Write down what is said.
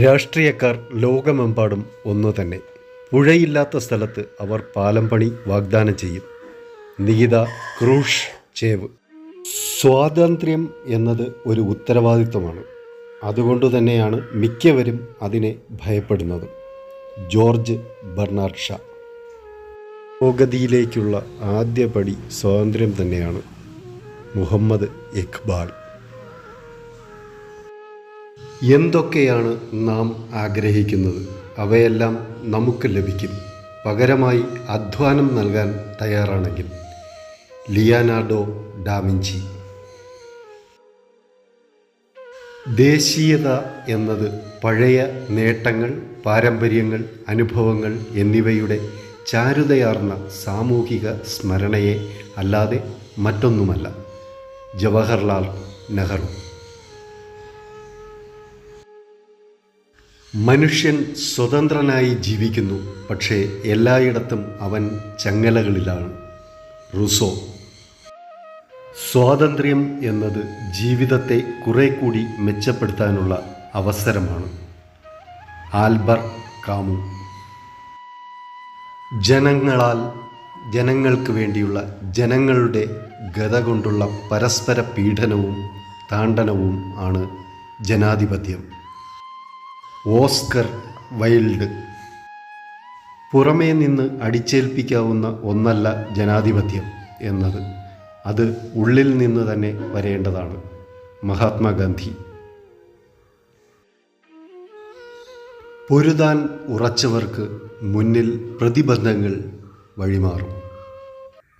രാഷ്ട്രീയക്കാർ ലോകമെമ്പാടും ഒന്നു തന്നെ. പുഴയില്ലാത്ത സ്ഥലത്ത് അവർ പാലം പണി വാഗ്ദാനം ചെയ്യും. നീത ക്രൂഷ് ചേവ്. സ്വാതന്ത്ര്യം എന്നത് ഒരു ഉത്തരവാദിത്വമാണ്. അതുകൊണ്ട് തന്നെയാണ് മിക്കവരും അതിനെ ഭയപ്പെടുന്നത്. George Bernard Shah. പുരോഗതിയിലേക്കുള്ള ആദ്യപടി സ്വാതന്ത്ര്യം തന്നെയാണ്. മുഹമ്മദ് ഇഖ്ബാൽ. എന്തൊക്കെയാണ് നാം ആഗ്രഹിക്കുന്നത്? അവയെല്ലാം നമുക്ക് ലഭിക്കും. പകരമായി അധ്വാനം നൽകാൻ തയ്യാറാണെങ്കിൽ. ലിയാനാർഡോ ഡാവിഞ്ചി ദേശീയത എന്നത് പഴയ നേട്ടങ്ങൾ പാരമ്പര്യങ്ങൾ അനുഭവങ്ങൾ എന്നിവയുടെ ചാരുതയാർന്ന സാമൂഹിക സ്മരണയെ അല്ലാതെ മറ്റൊന്നുമല്ല. ജവഹർലാൽ നെഹ്റു. മനുഷ്യൻ സ്വതന്ത്രനായി ജീവിക്കുന്നു പക്ഷേ എല്ലായിടത്തും അവൻ ചങ്ങലകളിലാണ്. റുസോ. സ്വാതന്ത്ര്യം എന്നത് ജീവിതത്തെ കുറെ കൂടി മെച്ചപ്പെടുത്താനുള്ള അവസരമാണ്. ആൽബർ കാമു. ജനങ്ങളാൽ ജനങ്ങൾക്ക് വേണ്ടിയുള്ള ജനങ്ങളുടെ ഗത കൊണ്ടുള്ള പരസ്പര പീഡനവും താണ്ടനവും ആണ് ജനാധിപത്യം. Oscar Wilde. പുറമേ നിന്ന് അടിച്ചേൽപ്പിക്കാവുന്ന ഒന്നല്ല ജനാധിപത്യം എന്നത്. അത് ഉള്ളിൽ നിന്ന് തന്നെ വരേണ്ടതാണ്. മഹാത്മാഗാന്ധി. പൊരുതാൻ ഉറച്ചവർക്ക് മുന്നിൽ പ്രതിബന്ധങ്ങൾ വഴിമാറും.